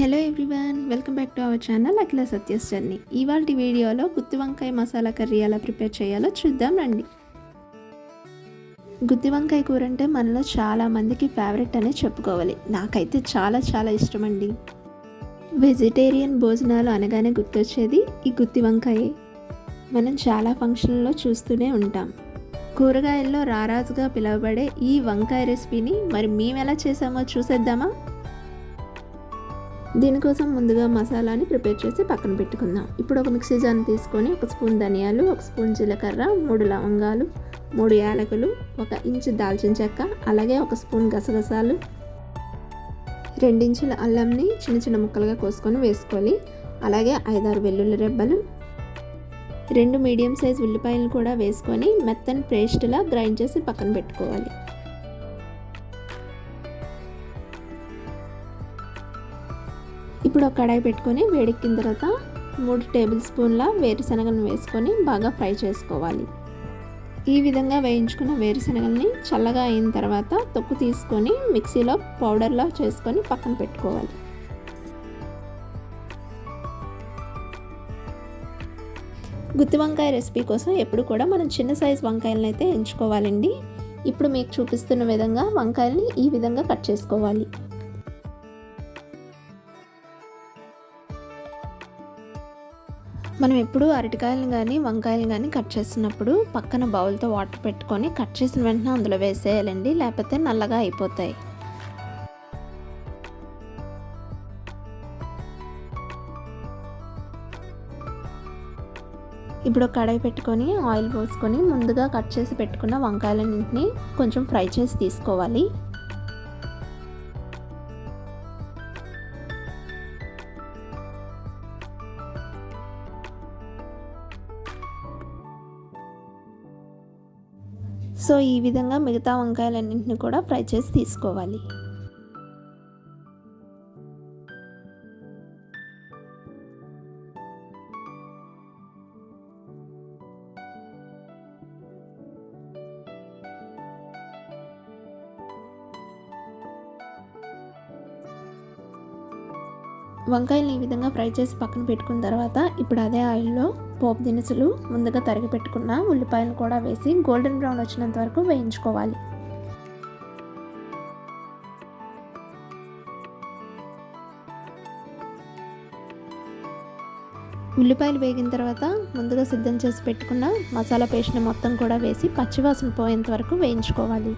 Hello everyone welcome back to our channel Akhila Satya's journey ఇవాళ వీడియోలో గుత్తి వంకాయ masala curry ఎలా ప్రిపేర్ చేయాలో చూద్దాం రండి. గుత్తి వంకాయ కూర అంటే మనలో చాలా మందికి ఫేవరెట్ అనే చెప్పుకోవాలి. నాకైతే చాలా చాలా ఇష్టం అండి. వెజిటేరియన్ భోజనాలు అనగానే గుర్తొచ్చేది ఈ గుత్తి వంకాయ. మనం చాలా ఫంక్షన్లో చూస్తూనే ఉంటాం. కూరగాయల్లో రారాజుగా పిలువబడే ఈ వంకాయ రెసిపీని మరి మేము ఎలా చేసామో చూసేద్దామా? దీనికోసం ముందుగా మసాలాని ప్రిపేర్ చేసి పక్కన పెట్టుకుందాం. ఇప్పుడు ఒక మిక్సీ జాన్ తీసుకొని ఒక స్పూన్ ధనియాలు ఒక స్పూన్ జీలకర్ర మూడు లవంగాలు మూడు యాలకులు ఒక ఇంచు దాల్చిన చెక్క అలాగే ఒక స్పూన్ గసగసాలు రెండించుల అల్లంని చిన్న చిన్న ముక్కలుగా కోసుకొని వేసుకోవాలి. అలాగే ఐదారు వెల్లుల్లి రెబ్బలు రెండు మీడియం సైజ్ ఉల్లిపాయలను కూడా వేసుకొని మెత్తని పేస్ట్లా గ్రైండ్ చేసి పక్కన పెట్టుకోవాలి. ఇప్పుడు ఒక కడాయి పెట్టుకొని వేడెక్కిన తర్వాత మూడు టేబుల్ స్పూన్ల వేరుశనగను వేసుకొని బాగా ఫ్రై చేసుకోవాలి. ఈ విధంగా వేయించుకున్న వేరుశనగల్ని చల్లగా అయిన తర్వాత తొక్కు తీసుకొని మిక్సీలో పౌడర్లా చేసుకొని పక్కన పెట్టుకోవాలి. గుత్తి వంకాయ రెసిపీ కోసం ఎప్పుడు కూడా మనం చిన్న సైజ్ వంకాయలను అయితే ఎంచుకోవాలండి. ఇప్పుడు మీకు చూపిస్తున్న విధంగా వంకాయల్ని ఈ విధంగా కట్ చేసుకోవాలి. మనం ఎప్పుడు అరటికాయలు కానీ వంకాయలు కానీ కట్ చేసినప్పుడు పక్కన బౌల్తో వాటర్ పెట్టుకొని కట్ చేసిన వెంటనే అందులో వేసేయాలండి. లేకపోతే నల్లగా అయిపోతాయి. ఇప్పుడు కడాయి పెట్టుకొని ఆయిల్ పోసుకొని ముందుగా కట్ చేసి పెట్టుకున్న వంకాయలన్నింటినీ కొంచెం ఫ్రై చేసి తీసుకోవాలి. సో ఈ విధంగా మిగతా వంకాయలన్నింటినీ కూడా ఫ్రై చేసి తీసుకోవాలి. వంకాయలు ఈ విధంగా ఫ్రై చేసి పక్కన పెట్టుకున్న తర్వాత ఇప్పుడు అదే ఆయిల్లో పోపు దినుసులు ముందుగా తరిగి పెట్టుకున్న ఉల్లిపాయలు కూడా వేసి గోల్డెన్ బ్రౌన్ వచ్చినంత వరకు వేయించుకోవాలి. ఉల్లిపాయలు వేగిన తర్వాత ముందుగా సిద్ధం చేసి పెట్టుకున్న మసాలా పేస్ట్ని మొత్తం కూడా వేసి పచ్చివాసన పోయేంత వరకు వేయించుకోవాలి.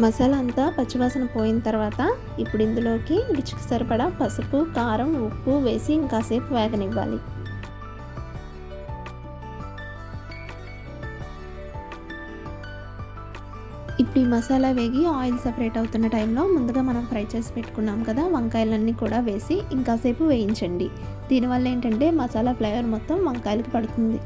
మసాలా అంతా పచ్చివాసన పోయిన తర్వాత ఇప్పుడు ఇందులోకి రుచికి సరిపడా పసుపు కారం ఉప్పు వేసి ఇంకాసేపు వేగనివ్వాలి. ఇప్పుడు ఈ మసాలా వేగి ఆయిల్ సపరేట్ అవుతున్న టైంలో ముందుగా మనం ఫ్రై చేసి పెట్టుకున్నాం కదా వంకాయలన్నీ కూడా వేసి ఇంకాసేపు వేయించండి. దీనివల్ల ఏంటంటే మసాలా ఫ్లేవర్ మొత్తం వంకాయలకి పడుతుంది.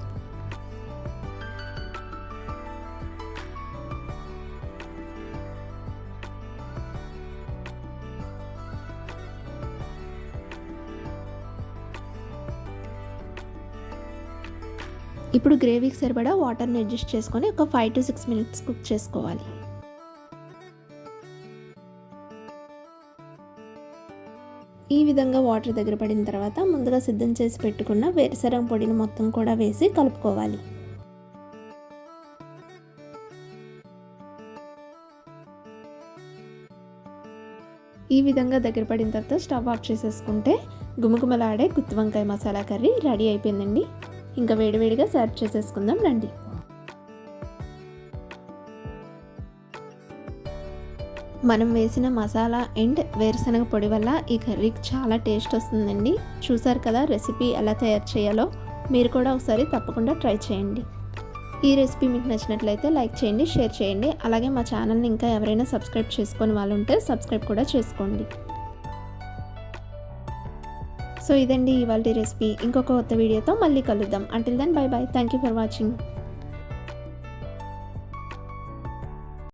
ఇప్పుడు గ్రేవీకి సరిపడా వాటర్ని అడ్జస్ట్ చేసుకొని ఒక five to six minutes cook చేసుకోవాలి. ఈ విధంగా వాటర్ దగ్గర పడిన తర్వాత ముందుగా సిద్ధం చేసి పెట్టుకున్న వేరుశనగ పొడిని మొత్తం కూడా వేసి కలుపుకోవాలి. ఈ విధంగా దగ్గర పడిన తర్వాత స్టవ్ ఆఫ్ చేసేసుకుంటే గుమగుమలాడే గుత్తి వంకాయ మసాలా కర్రీ రెడీ అయిపోయిందండి. ఇంకా వేడివేడిగా సర్వ్ చేసేసుకుందాం రండి. మనం వేసిన మసాలా అండ్ వేరుశనగ పొడి వల్ల ఈ కర్రీకి చాలా టేస్ట్ వస్తుందండి. చూసారు కదా రెసిపీ ఎలా తయారు చేయాలో? మీరు కూడా ఒకసారి తప్పకుండా ట్రై చేయండి. ఈ రెసిపీ మీకు నచ్చినట్లయితే లైక్ చేయండి షేర్ చేయండి. అలాగే మా ఛానల్ని ఇంకా ఎవరైనా సబ్స్క్రైబ్ చేసుకొని వాళ్ళు ఉంటే సబ్స్క్రైబ్ కూడా చేసుకోండి. సో ఇదండి ఇవాళ రెసిపీ. ఇంకొక కొత్త వీడియోతో మళ్ళీ కలుద్దాం. Until then bye bye thank you for watching